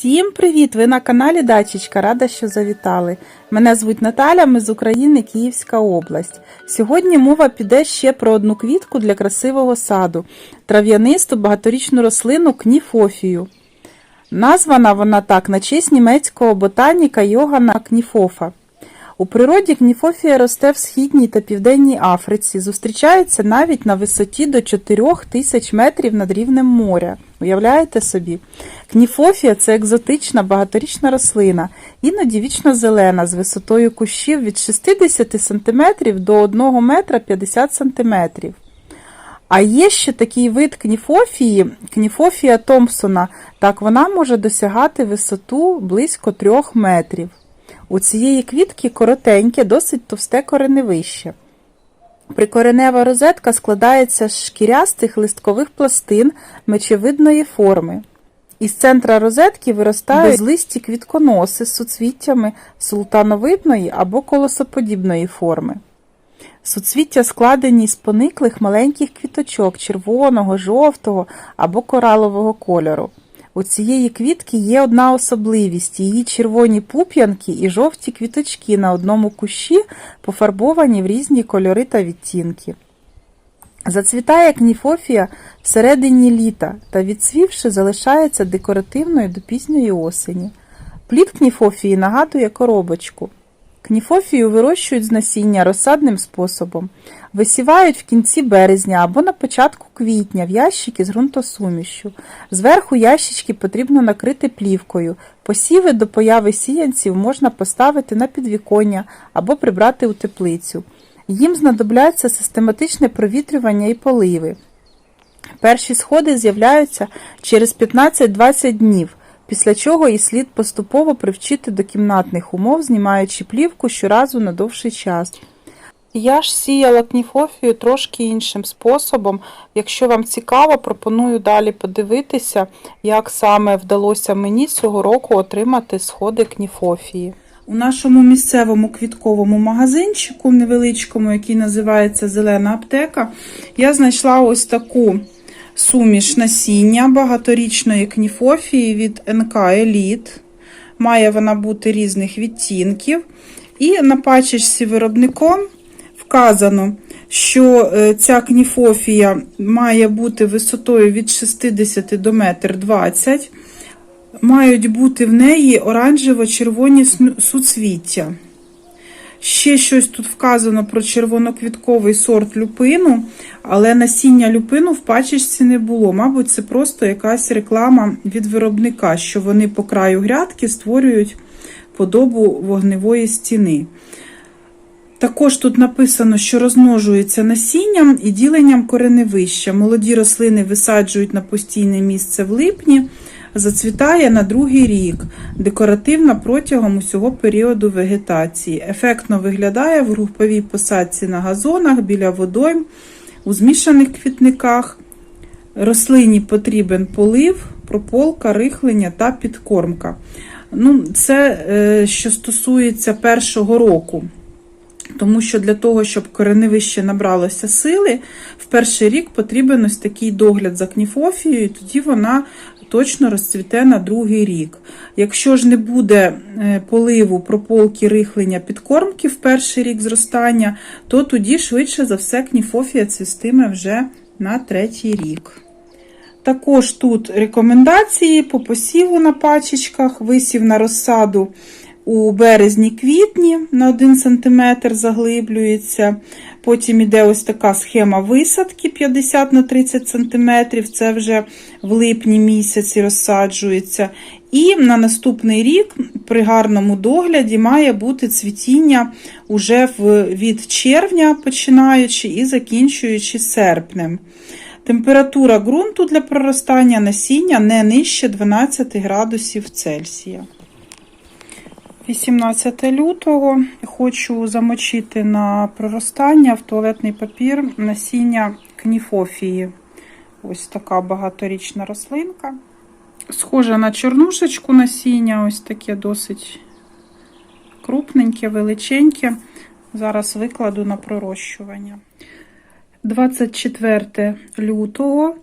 Всім привіт! Ви на каналі Дачечка. Рада, що завітали. Мене звуть Наталя, ми з України, Київська область. Сьогодні мова піде ще про одну квітку для красивого саду трав'янисту багаторічну рослину кніфофію. Названа вона так на честь німецького ботаніка Йогана Кніфофа. У природі кніфофія росте в східній та південній Африці, зустрічається навіть на висоті до 4 тисяч метрів над рівнем моря. Уявляєте собі? Кніфофія це екзотична багаторічна рослина, іноді вічно зелена, з висотою кущів від 60 см до 1 метра 50 см. А є ще такий вид кніфофії, кніфофія Томпсона. Так вона може досягати висоту близько 3 метрів. У цієї квітки коротеньке, досить товсте кореневище. Прикоренева розетка складається з шкірястих листкових пластин мечевидної форми. Із центра розетки виростають безлисті квітконоси з суцвіттями султановидної або колосоподібної форми. Суцвіття складені з пониклих маленьких квіточок червоного, жовтого або коралового кольору. У цієї квітки є одна особливість: її червоні пуп'янки і жовті квіточки на одному кущі пофарбовані в різні кольори та відтінки. Зацвітає кніфофія всередині літа та, відцвівши, залишається декоративною до пізньої осені. Плід кніфофії нагадує коробочку. Кніфофію вирощують з насіння розсадним способом, висівають в кінці березня або на початку квітня в ящики з ґрунтосумішю. Зверху ящички потрібно накрити плівкою. Посіви до появи сіянців можна поставити на підвіконня або прибрати у теплицю. Їм знадобляться систематичне провітрювання і поливи. Перші сходи з'являються через 15-20 днів після чого і слід поступово привчити до кімнатних умов, знімаючи плівку щоразу на довший час. Я ж сіяла кніфофію трошки іншим способом. Якщо вам цікаво, пропоную далі подивитися, як саме вдалося мені цього року отримати сходи кніфофії. У нашому місцевому квітковому магазинчику, невеличкому, який називається Зелена аптека, я знайшла ось таку суміш насіння багаторічної кніфофії від НК Еліт. Має вона бути різних відтінків. І на пачечці виробником вказано, що ця кніфофія має бути висотою від 60 до 1,20 м. Мають бути в неї оранжево-червоні суцвіття. Ще щось тут вказано про червоноквітковий сорт люпину, але насіння люпину в пачечці не було. Мабуть, це просто якась реклама від виробника, що вони по краю грядки створюють подобу вогневої стіни. Також тут написано, що розмножується насінням і діленням кореневища. Молоді рослини висаджують на постійне місце в липні. Зацвітає на другий рік, декоративна протягом усього періоду вегетації. Ефектно виглядає в груповій посадці на газонах, біля водойм, у змішаних квітниках. Рослині потрібен полив, прополка, рихлення та підкормка. Ну, Це, що стосується першого року. Тому що для того, щоб кореневище набралося сили, в перший рік потрібен ось такий догляд за кніфофією, і тоді вона точно розцвіте на другий рік. Якщо ж не буде поливу, прополки, рихлення, підкормки в перший рік зростання, то тоді, швидше за все, кніфофія цвістиме вже на третій рік. Також тут рекомендації по посіву на пачечках, висів на розсаду у березні-квітні на 1 см заглиблюється. Потім іде ось така схема висадки 50 на 30 см, це вже в липні місяці розсаджується. І на наступний рік при гарному догляді має бути цвітіння уже від червня, починаючи і закінчуючи серпнем. Температура ґрунту для проростання насіння не нижче 12 градусів Цельсія. 18 лютого хочу замочити на проростання в туалетний папір насіння кніфофії. Ось така багаторічна рослинка. Схожа на чорнушечку насіння, ось таке досить крупненьке, величеньке. Зараз викладу на пророщування. 24 лютого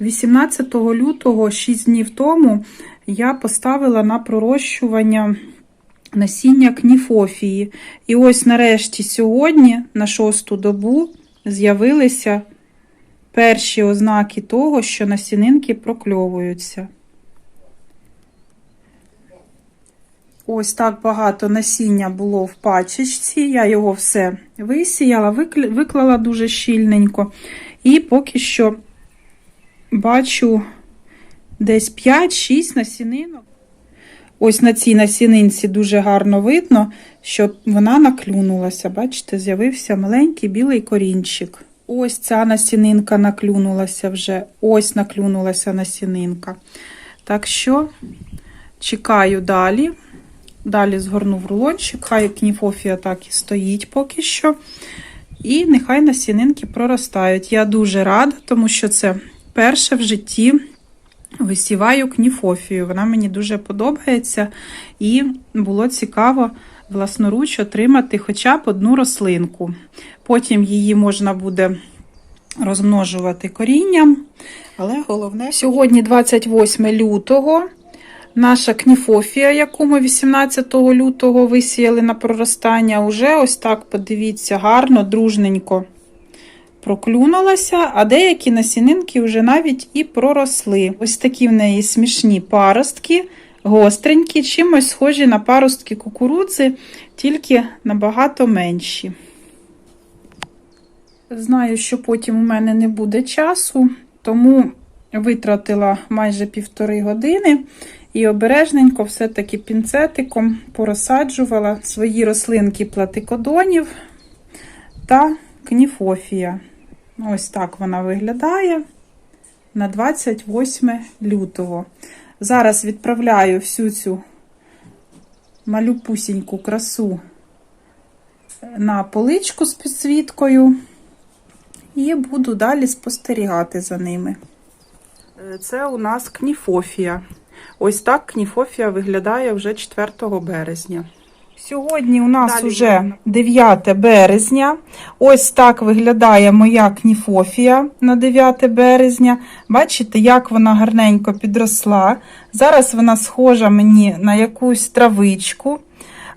18 лютого, 6 днів тому, я поставила на пророщування насіння кніфофії. І ось нарешті сьогодні, на шосту добу, з'явилися перші ознаки того, що насінинки прокльовуються. Ось так багато насіння було в пачечці. Я його все висіяла, виклала дуже щільненько. І поки що бачу десь 5-6 насінинок. Ось на цій насінинці дуже гарно видно, що вона наклюнулася. Бачите, з'явився маленький білий корінчик. Ось ця насінинка наклюнулася вже. Ось наклюнулася насінинка. Так що чекаю далі. Далі згорнув рулончик, хай кніфофія так і стоїть поки що. І нехай насінинки проростають. Я дуже рада, тому що це перше в житті висіваю кніфофію. Вона мені дуже подобається, і було цікаво власноруч отримати хоча б одну рослинку. Потім її можна буде розмножувати корінням. Але головне, сьогодні 28 лютого. Наша кніфофія, яку ми 18 лютого висіяли на проростання, уже ось так, подивіться, гарно, дружненько проклюнулася, а деякі насінинки вже навіть і проросли. Ось такі в неї смішні паростки, гостренькі, чимось схожі на паростки кукурудзи, тільки набагато менші. Знаю, що потім у мене не буде часу, тому витратила майже півтори години і обережненько все-таки пінцетиком порозсаджувала свої рослинки платикодонів та кніфофія. Ось так вона виглядає на 28 лютого. Зараз відправляю всю цю малюпусіньку красу на поличку з підсвіткою і буду далі спостерігати за ними. Е, Це у нас кніфофія. Ось так кніфофія виглядає вже 4 березня. Сьогодні у нас Далі видно. 9 березня. Ось так виглядає моя кніфофія на 9 березня. Бачите, як вона гарненько підросла. Зараз вона схожа мені на якусь травичку.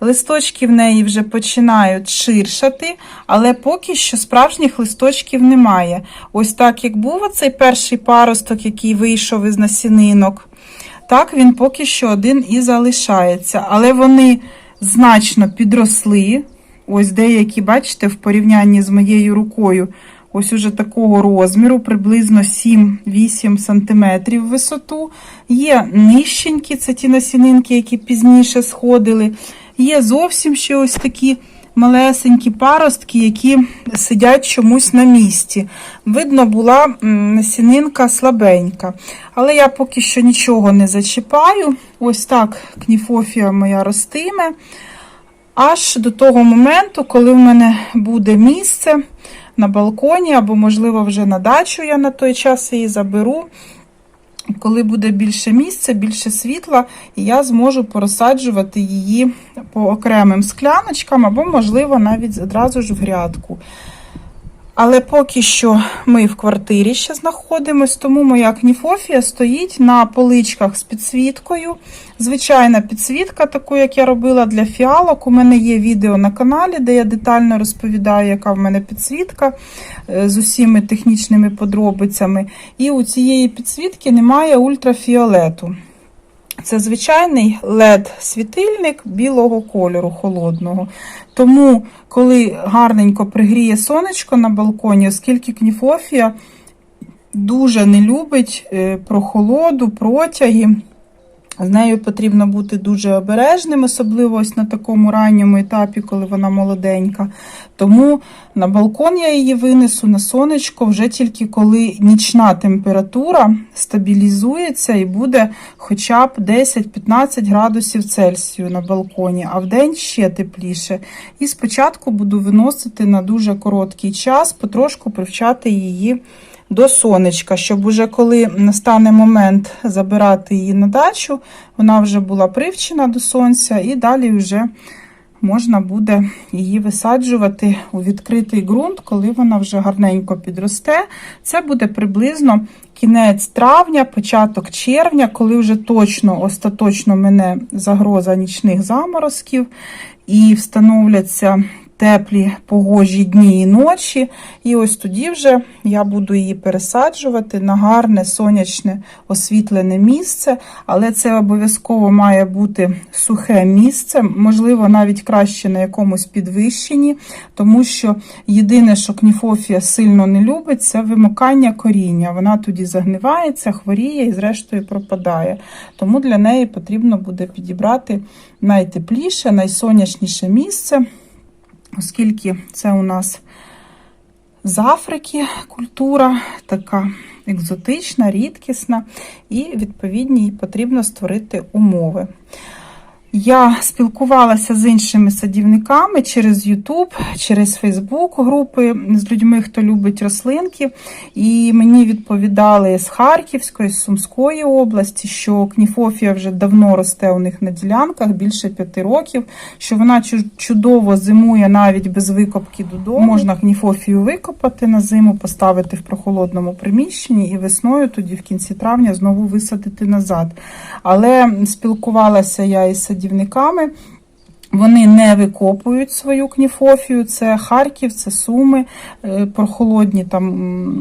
Листочки в неї вже починають ширшати, але поки що справжніх листочків немає. Ось так, як був оцей перший паросток, який вийшов із насінинок, так він поки що один і залишається. Але вони значно підросли. Ось деякі, бачите, в порівнянні з моєю рукою, ось уже такого розміру, приблизно 7-8 см висоту. Є нижченькі, це ті насінинки, які пізніше сходили. Є зовсім ще ось такі малесенькі паростки, які сидять чомусь на місці. Видно, була насінинка слабенька. Але я поки що нічого не зачіпаю. Ось так кніфофія моя ростиме. Аж до того моменту, коли в мене буде місце на балконі, або, можливо, вже на дачу я на той час її заберу. Коли буде більше місця, більше світла, я зможу порозсаджувати її по окремим скляночкам, або, можливо, навіть одразу ж в грядку. Але поки що ми в квартирі ще знаходимось, тому моя кніфофія стоїть на поличках з підсвіткою. Звичайна підсвітка, таку, як я робила для фіалок. У мене є відео на каналі, де я детально розповідаю, яка в мене підсвітка е, з усіми технічними подробицями. І у цієї підсвітки немає ультрафіолету. Це звичайний LED-світильник білого кольору, холодного. Тому, коли гарненько пригріє сонечко на балконі, оскільки кніфофія дуже не любить е, прохолоду, протяги, з нею потрібно бути дуже обережним, особливо ось на такому ранньому етапі, коли вона молоденька. Тому на балкон я її винесу на сонечко вже тільки коли нічна температура стабілізується і буде хоча б 10-15 градусів Цельсію на балконі, а вдень ще тепліше. І спочатку буду виносити на дуже короткий час, потрошку привчати її до сонечка, щоб уже коли настане момент забирати її на дачу, вона вже була привчена до сонця і далі вже можна буде її висаджувати у відкритий ґрунт, коли вона вже гарненько підросте. Це буде приблизно кінець травня, початок червня, коли вже точно остаточно мене загроза нічних заморозків і встановляться теплі погожі дні і ночі. І ось тоді вже я буду її пересаджувати на гарне сонячне освітлене місце, але це обов'язково має бути сухе місце, можливо, навіть краще на якомусь підвищенні, тому що єдине, що кніфофія сильно не любить, це вимикання коріння. Вона тоді загнивається, хворіє і, зрештою, пропадає. Тому для неї потрібно буде підібрати найтепліше, найсонячніше місце оскільки це у нас з Африки культура, така екзотична, рідкісна, і відповідні їй потрібно створити умови. Я спілкувалася з іншими садівниками через YouTube, через Facebook групи з людьми, хто любить рослинки. І мені відповідали з Харківської, з Сумської області, що кніфофія вже давно росте у них на ділянках, більше п'яти років, що вона чудово зимує навіть без викопки додому. Можна кніфофію викопати на зиму, поставити в прохолодному приміщенні і весною, тоді в кінці травня, знову висадити назад. Але спілкувалася я із садівниками, садівниками. Вони не викопують свою кніфофію, це Харків, це Суми, прохолодні, там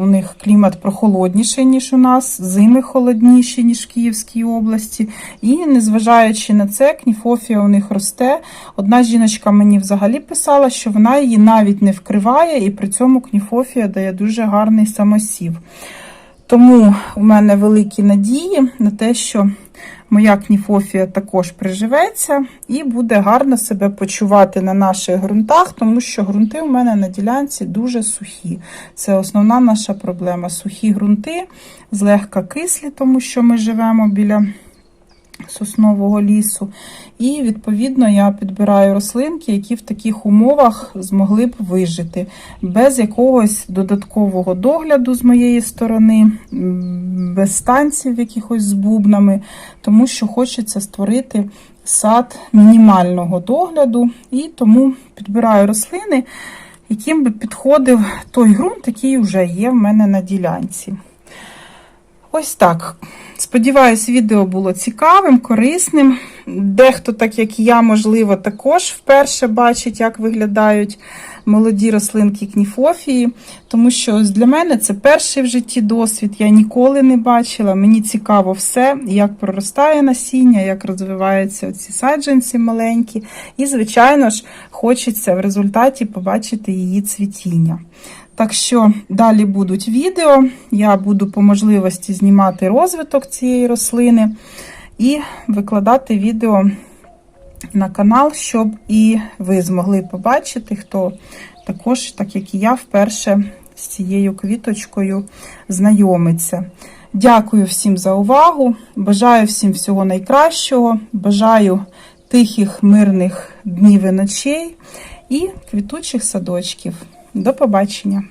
у них клімат прохолодніший, ніж у нас, зими холодніші, ніж в Київській області. І незважаючи на це, кніфофія у них росте. Одна жіночка мені взагалі писала, що вона її навіть не вкриває, і при цьому кніфофія дає дуже гарний самосів. Тому у мене великі надії на те, що моя кніфофія також приживеться і буде гарно себе почувати на наших ґрунтах, тому що ґрунти у мене на ділянці дуже сухі. Це основна наша проблема. Сухі ґрунти, злегка кислі, тому що ми живемо біля соснового лісу. І, відповідно, я підбираю рослинки, які в таких умовах змогли б вижити, без якогось додаткового догляду з моєї сторони, без станців якихось з бубнами, тому що хочеться створити сад мінімального догляду, і тому підбираю рослини, яким би підходив той ґрунт, який вже є в мене на ділянці. Ось так. Сподіваюсь, відео було цікавим, корисним. Дехто, так як я, можливо, також вперше бачить, як виглядають молоді рослинки кніфофії. Тому що ось для мене це перший в житті досвід. Я ніколи не бачила. Мені цікаво все, як проростає насіння, як розвиваються ці саджанці маленькі. І, звичайно ж, хочеться в результаті побачити її цвітіння. Так що далі будуть відео, я буду по можливості знімати розвиток цієї рослини і викладати відео на канал, щоб і ви змогли побачити, хто також, так як і я, вперше з цією квіточкою знайомиться. Дякую всім за увагу. Бажаю всім всього найкращого. Бажаю тихих, мирних днів і ночей і квітучих садочків. До побачення!